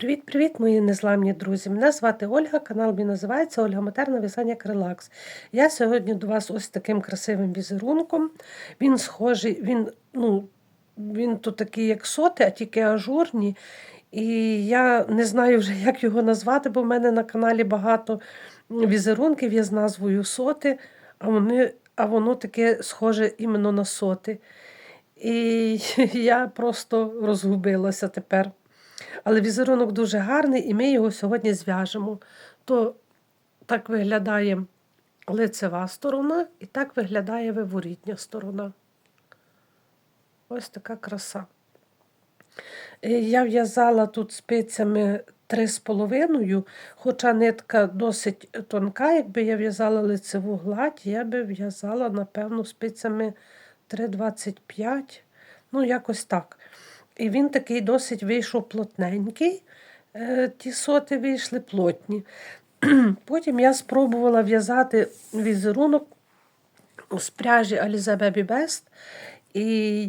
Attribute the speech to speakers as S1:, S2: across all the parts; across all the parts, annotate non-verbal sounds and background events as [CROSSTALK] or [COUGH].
S1: Привіт-привіт, мої незламні друзі! Мене звати Ольга, канал мій називається Ольга Матерна В'язання Крелакс. Я сьогодні до вас ось таким красивим візерунком. Він схожий, він ну, він тут такий, як соти, а тільки ажурні. І я не знаю вже, як його назвати, бо в мене на каналі багато візерунків є з назвою соти, а, вони, а воно таке схоже іменно на соти. І [LAUGHS] я просто розгубилася тепер. Але візерунок дуже гарний, і ми його сьогодні зв'яжемо. То так виглядає лицева сторона, і так виглядає виворітня сторона. Ось така краса. Е, Я в'язала тут спицями 3,5, хоча нитка досить тонка, якби я в'язала лицеву гладь, я би в'язала, напевно, спицями 3,25. Ну, якось так. І він такий досить вийшов плотненький. Е, ті соти вийшли плотні. [CLEARS THROAT] Потім я спробувала в'язати візерунок з пряжі Alize Baby Best. І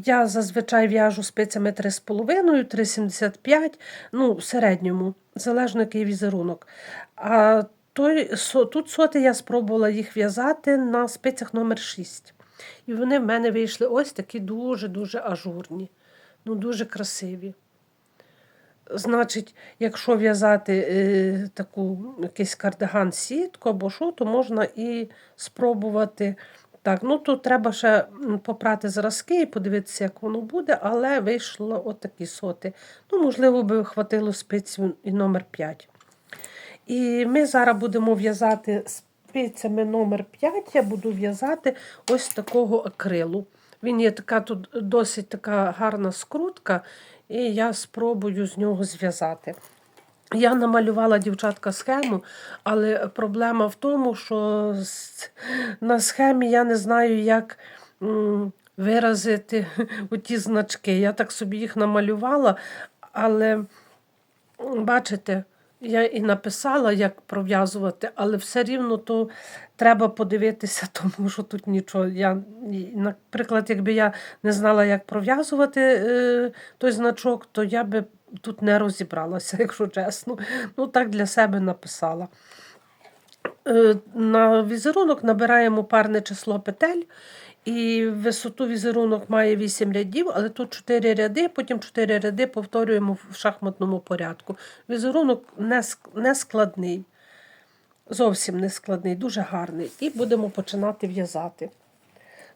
S1: я зазвичай в'яжу спицями 3,5, 3,75, ну, в середньому, залежно який візерунок. А той, тут соти я спробувала їх в'язати на спицях номер 6 І вони в мене вийшли ось такі дуже-дуже ажурні ну дуже красиві. Значить, якщо в'язати е, таку якийсь кардиган сітку або що, то можна і спробувати. Так, ну тут треба ще попрати зразки і подивитися, як воно буде, але вийшло отакі соти. Ну, можливо, би хватило спицю і номер 5. І ми зараз будемо в'язати спицями номер 5 я буду в'язати ось такого акрилу. Він є така тут досить така гарна скрутка, і я спробую з нього зв'язати. Я намалювала дівчатка схему, але проблема в тому, що на схемі я не знаю, як виразити [LAUGHS] ті значки. Я так собі їх намалювала, але бачите, я і написала, як пров'язувати, але все рівно то треба подивитися, [LAUGHS] тому що тут нічого. Я, Наприклад, якби я не знала, як пров'язувати е, той значок, то я би тут не розібралася, [LAUGHS] якщо чесно. Ну, так для себе написала. Е, на візерунок набираємо парне число петель. І висоту візерунок має 8 рядів, але тут 4 ряди, потім 4 ряди повторюємо в шахматному порядку. Візерунок не складний, зовсім не складний, дуже гарний. І будемо починати в'язати.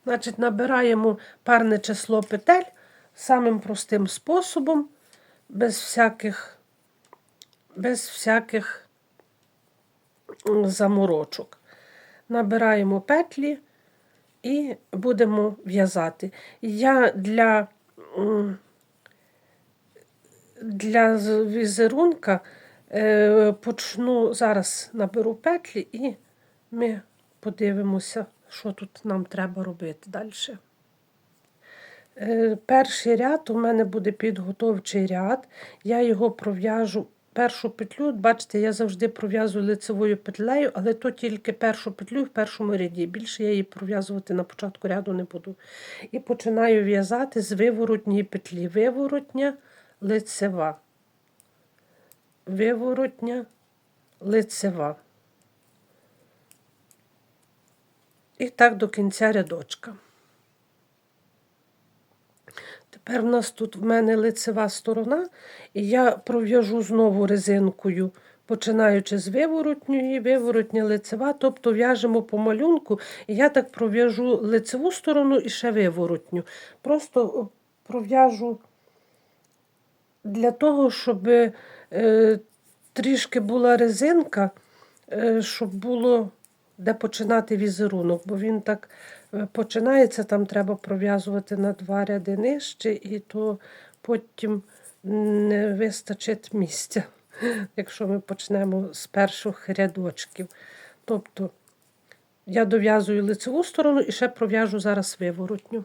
S1: Значить, Набираємо парне число петель самим простим способом, без всяких, без всяких заморочок. Набираємо петлі і будемо в'язати. Я для для візерунка е, почну, зараз наберу петлі і ми подивимося, що тут нам треба робити далі. Е, перший ряд у мене буде підготовчий ряд, я його пров'яжу першу петлю, бачите, я завжди пров'язую лицевою петлею, але то тільки першу петлю в першому ряді. Більше я її пров'язувати на початку ряду не буду. І починаю в'язати з виворотньої петлі. Виворотня лицева. Виворотня лицева. І так до кінця рядочка. Тепер в нас тут в мене лицева сторона, і я пров'яжу знову резинкою, починаючи з виворотньої, виворотня лицева, тобто в'яжемо по малюнку, і я так пров'яжу лицеву сторону і ще виворотню. Просто пров'яжу для того, щоб е, трішки була резинка, е, щоб було де починати візерунок, бо він так е, починається, там треба пров'язувати на два ряди нижче, і то потім не вистачить місця, [LAUGHS] якщо ми почнемо з перших рядочків. Тобто я дов'язую лицеву сторону і ще пров'яжу зараз виворотню.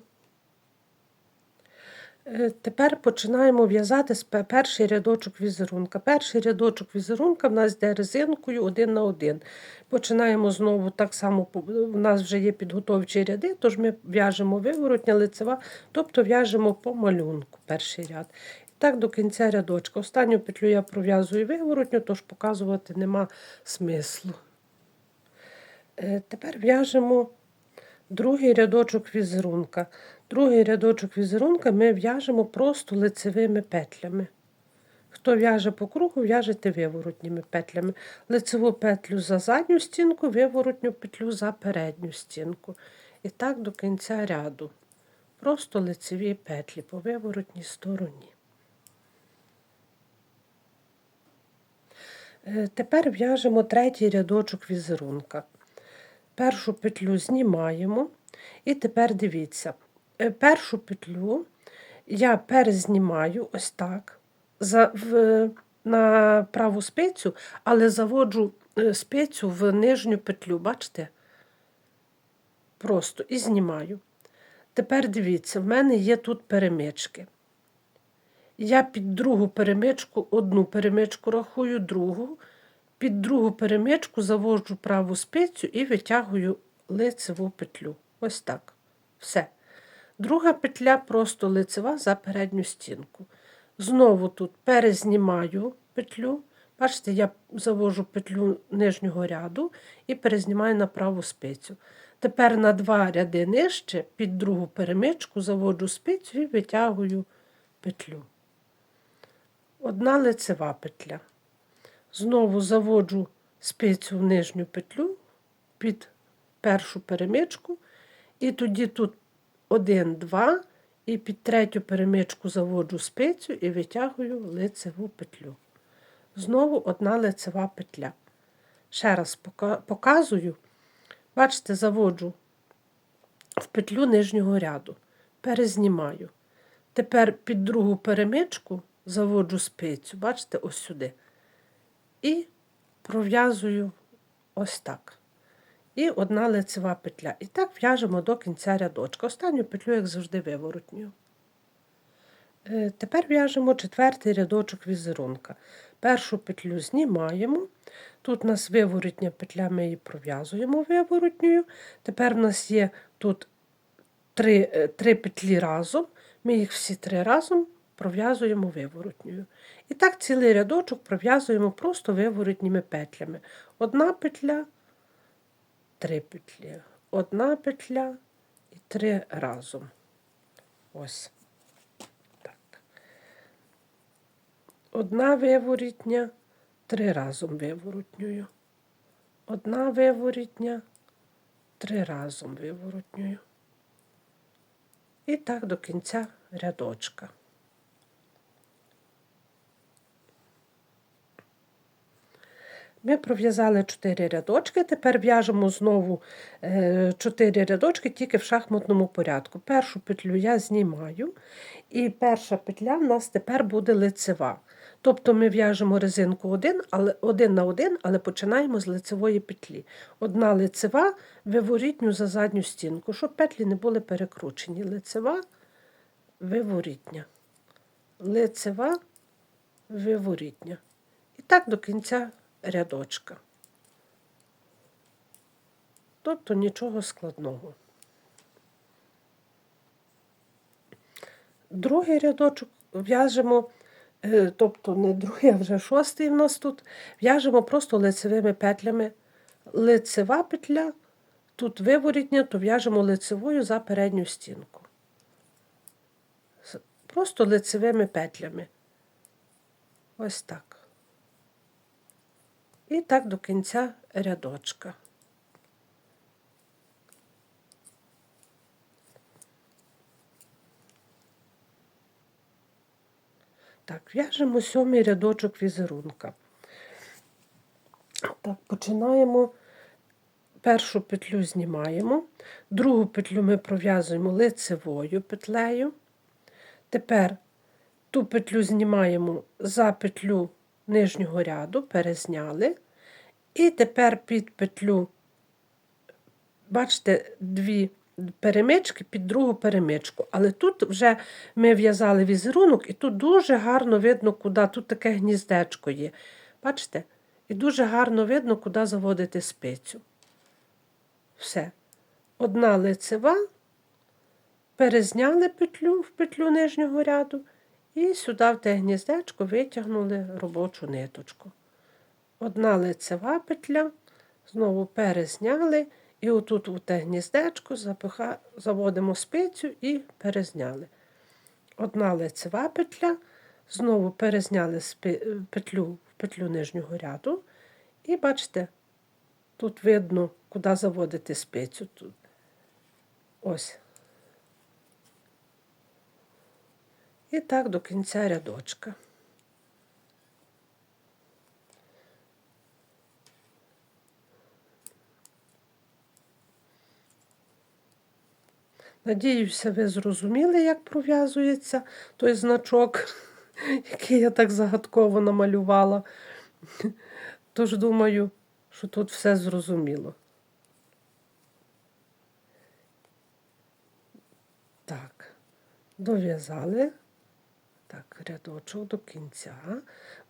S1: Е, тепер починаємо в'язати перший рядочок візерунка. Перший рядочок візерунка в нас йде резинкою один на один. Починаємо знову так само, у нас вже є підготовчі ряди, тож ми в'яжемо виворотня лицева, тобто в'яжемо по малюнку перший ряд. Так до кінця рядочка. Останню петлю я пров'язую виворотню, тож показувати нема смислу. Е, Тепер в'яжемо другий рядочок візерунка. Другий рядочок візерунка ми в'яжемо просто лицевими петлями. Хто в'яже по кругу, в'яжете виворотніми петлями. Лицеву петлю за задню стінку, виворотню петлю за передню стінку. І так до кінця ряду. Просто лицеві петлі по виворотній стороні. Е, Тепер в'яжемо третій рядочок візерунка. Першу петлю знімаємо. І тепер дивіться, е, першу петлю я перезнімаю ось так за, в, на праву спицю, але заводжу е, спицю в нижню петлю, бачите? Просто і знімаю. Тепер дивіться, в мене є тут перемички. Я під другу перемичку, одну перемичку рахую, другу. Під другу перемичку заводжу праву спицю і витягую лицеву петлю. Ось так. Все. Друга петля просто лицева за передню стінку. Знову тут перезнімаю петлю. Бачите, я завожу петлю нижнього ряду і перезнімаю на праву спицю. Тепер на два ряди нижче під другу перемичку заводжу спицю і витягую петлю. Одна лицева петля. Знову заводжу спицю в нижню петлю під першу перемичку, і тоді тут один, два, і під третю перемичку заводжу спицю і витягую лицеву петлю. Знову одна лицева петля. Ще раз показую. Бачите, заводжу в петлю нижнього ряду, перезнімаю. Тепер під другу перемичку заводжу спицю, бачите, ось сюди. І пров'язую ось так. І одна лицева петля. І так в'яжемо до кінця рядочка. Останню петлю, як завжди, виворотню. Е, Тепер в'яжемо четвертий рядочок візерунка. Першу петлю знімаємо. Тут у нас виворотня петля, ми її пров'язуємо виворотньою. Тепер у нас є тут три, е, три петлі разом. Ми їх всі три разом пров'язуємо виворотньою. І так цілий рядочок пров'язуємо просто виворотніми петлями. Одна петля, три петлі. Одна петля і три разом. Ось. Так. Одна виворітня, три разом виворотньою. Одна виворітня, три разом виворотньою. І так до кінця рядочка. Ми пров'язали 4 рядочки, тепер в'яжемо знову 4 рядочки тільки в шахматному порядку. Першу петлю я знімаю, і перша петля в нас тепер буде лицева. Тобто ми в'яжемо резинку один, але, один на один, але починаємо з лицевої петлі. Одна лицева, виворітню за задню стінку, щоб петлі не були перекручені. Лицева, виворітня. Лицева, виворітня. І так до кінця рядочка. Тобто нічого складного. Другий рядочок в'яжемо, е, тобто не другий, а вже шостий в нас тут, в'яжемо просто лицевими петлями. Лицева петля, тут виворітня, то в'яжемо лицевою за передню стінку. Просто лицевими петлями. Ось так. І так до кінця рядочка. Так, в'яжемо сьомий рядочок візерунка. Так, починаємо. Першу петлю знімаємо, другу петлю ми пров'язуємо лицевою петлею. Тепер ту петлю знімаємо за петлю нижнього ряду, перезняли. І тепер під петлю, бачите, дві перемички під другу перемичку. Але тут вже ми в'язали візерунок, і тут дуже гарно видно, куди. Тут таке гніздечко є. Бачите? І дуже гарно видно, куди заводити спицю. Все. Одна лицева, перезняли петлю в петлю нижнього ряду І сюди в те гніздечко витягнули робочу ниточку. Одна лицева петля, знову перезняли, і отут у те гніздечко запиха... заводимо спицю і перезняли. Одна лицева петля, знову перезняли спи... петлю в петлю нижнього ряду. І бачите, тут видно, куди заводити спицю. Тут. Ось. І так до кінця рядочка. Надіюся, ви зрозуміли, як пров'язується той значок, [LAUGHS] який я так загадково намалювала. Тож думаю, що тут все зрозуміло. Так, дов'язали. Так, рядочок до кінця.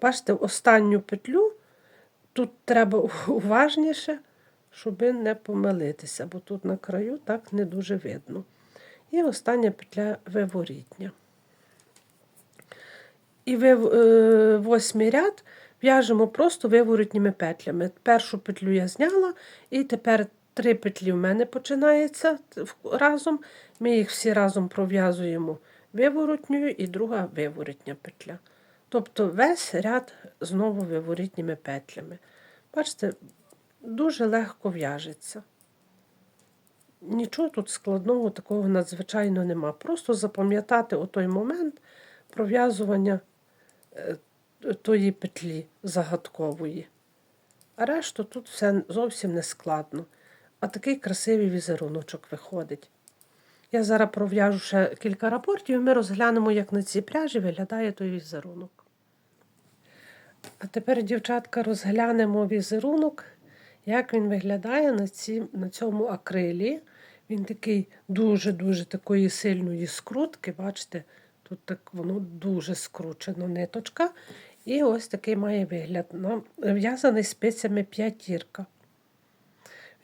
S1: Бачите, останню петлю тут треба [LAUGHS] уважніше, щоб не помилитися, бо тут на краю так не дуже видно. І остання петля виворітня. І вив, е, восьмий ряд в'яжемо просто виворотніми петлями. Першу петлю я зняла, і тепер три петлі в мене починається разом. Ми їх всі разом пров'язуємо виворотньою і друга виворотня петля. Тобто весь ряд знову виворітніми петлями. Бачите, дуже легко в'яжеться. Нічого тут складного такого надзвичайно нема. Просто запам'ятати той момент пров'язування е, тої петлі загадкової. А решту тут все зовсім не складно. А такий красивий візеруночок виходить. Я зараз пров'яжу ще кілька рапортів, і ми розглянемо, як на цій пряжі виглядає той візерунок. А тепер, дівчатка, розглянемо візерунок, як він виглядає на ці, на цьому акрилі. Він такий дуже-дуже такої сильної скрутки. Бачите, тут так воно дуже скручено ниточка. І ось такий має вигляд. В'язаний спицями п'ятірка.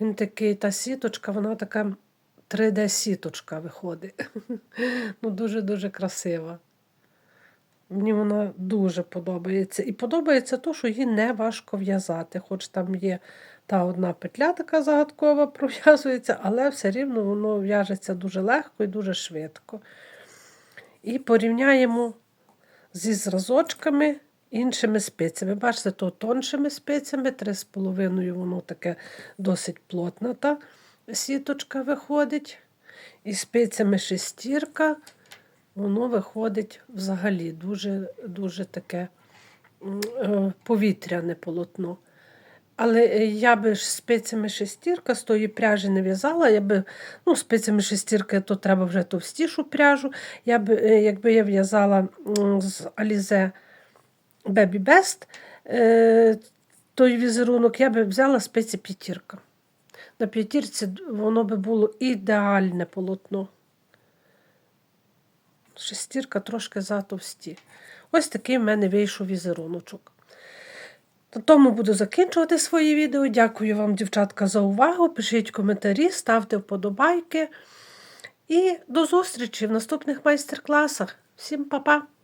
S1: Він такий, та сіточка, вона така 3D-сіточка виходить. [LAUGHS] ну, Дуже-дуже красива. Мені вона дуже подобається. І подобається то, що її не важко в'язати. Хоч там є та одна петля така загадкова, [LAUGHS] пров'язується, але все рівно воно в'яжеться дуже легко і дуже швидко. І порівняємо зі зразочками іншими спицями. Бачите, то тоншими спицями, 3,5 воно таке досить плотна та сіточка виходить. І спицями шестірка, воно виходить взагалі дуже дуже таке е, повітряне полотно. Але я би спицями шестірка з тої пряжі не в'язала. Я би, ну, Спицями шестірки то треба вже товстішу пряжу. Я би, е, Якби я в'язала з Alize Baby Best е, той візерунок, я би взяла спиці п'ятірка. На п'ятірці воно би було ідеальне полотно. Шестірка трошки затовсті. Ось такий в мене вийшов візеруночок. На тому буду закінчувати своє відео. Дякую вам, дівчатка, за увагу. Пишіть коментарі, ставте вподобайки. І до зустрічі в наступних майстер-класах. Всім па-па!